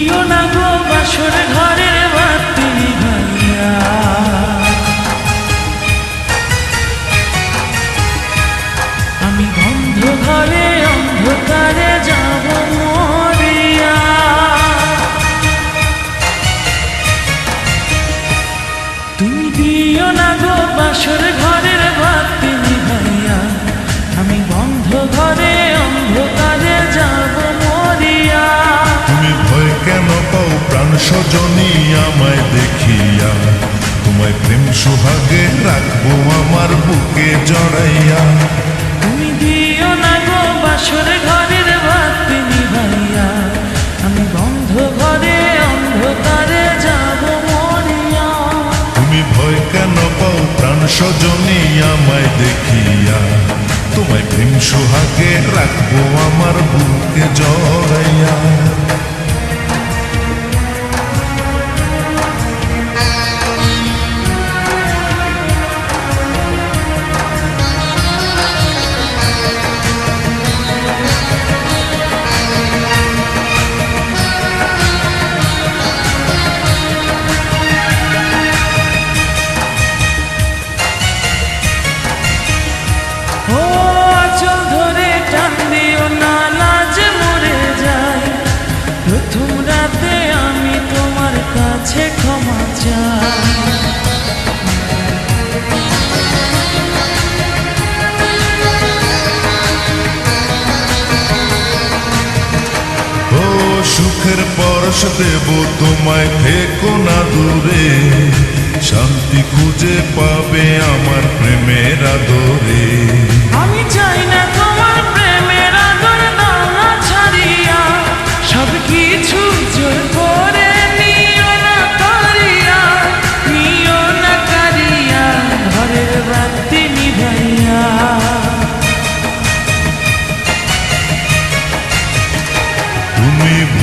দিও সজনী আমায় দেখিয়া। তোমায় প্রেম সোহাগে রাখব আমার বুকে জড়াইয়া। তুমি দিও না গো বাসর ঘরের বাতি ভাইয়া। আমি বন্ধ ঘরে অন্ধকারে যাব মরিয়া। তুমি ভয় কেন পাও প্রাণ সজনী আমায় দেখিয়া। তোমায় প্রেম সোহাগে রাখব আমার বুকে জড়াইয়া। সুখের পরশ দেব তোমায় থেকো না দূরে। শান্তি খুঁজে পাবে আমার প্রেমের আদরে। আমি চাই না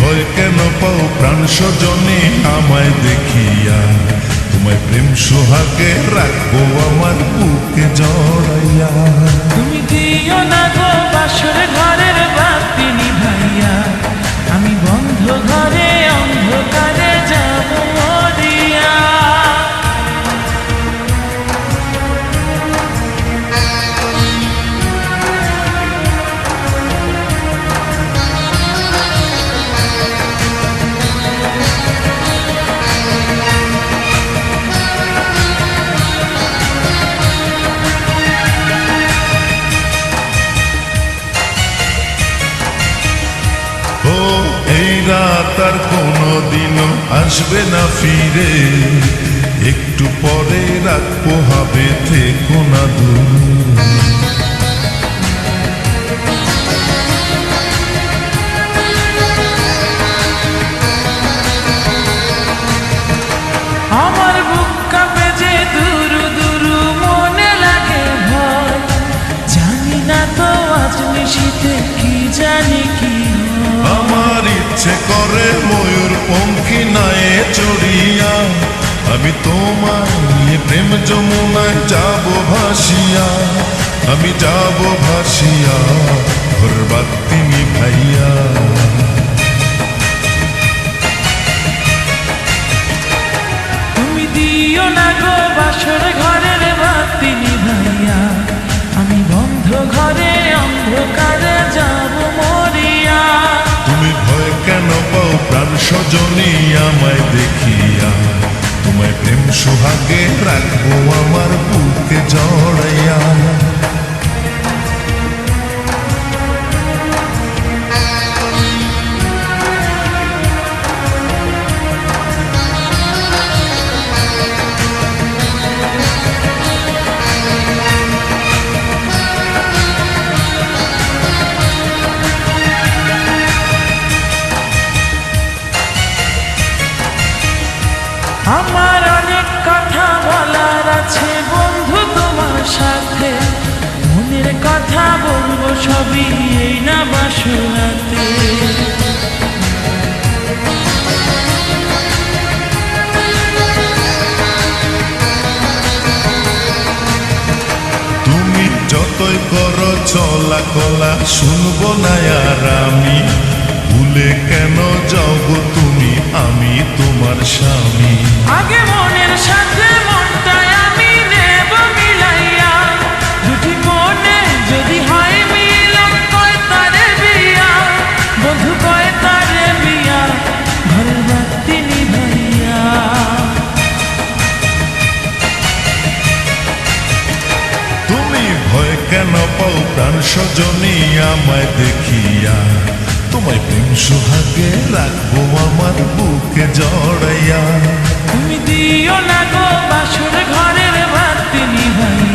ভয় কেন পাও প্রাণ সজনে আমায় দেখিয়া? তোমায় প্রেম সোহাগে রাখব আমার বুকে জড়াইয়া। তুমি দিও না গো বাসর ঘরের রাত আর কোনো দিনও আসবে না ফিরে। একটু পরে রাত পোহাবে, থেকো না দূর। জানি কি ইচ্ছে করে ময়ূর পঙ্খী নায়ে চড়িয়া, আমি তোমার প্রেম যমুনায় যাব ভাসিয়া, আমি যাব ভাসিয়া, ঘর আমায় দেখিয়া তোমায় প্রেম সোহাগে রাখব আমার বুকে জড়াইয়া। আমার অনেক কথা বলার আছে বন্ধু তোমার সাথে। মনের কথা বলব সবই এই না বাসুরাতে তুমি যতই করো চলা কলা শুনব না আর আমি। ভুল কেন যাও গো তুমি? আমি তোমার স্বামী। আগে মনের সাথে মনটাই আমি নেব মিলাইয়া। দুটি মনে যদি হয় মিলন কয় তারে বিয়া? বন্ধু কয় তারে বিয়া? ঘরের বাতি নিভাইয়া। তুমি ভয় কেন পাও? প্রাণ সজনী আমায় দেখিয়া। তোমায় প্রেম সোহাগে রাখব আমার বুকে জড়াইয়া। তুমি দিও না গো বাসুর ঘরের বাতি ভাই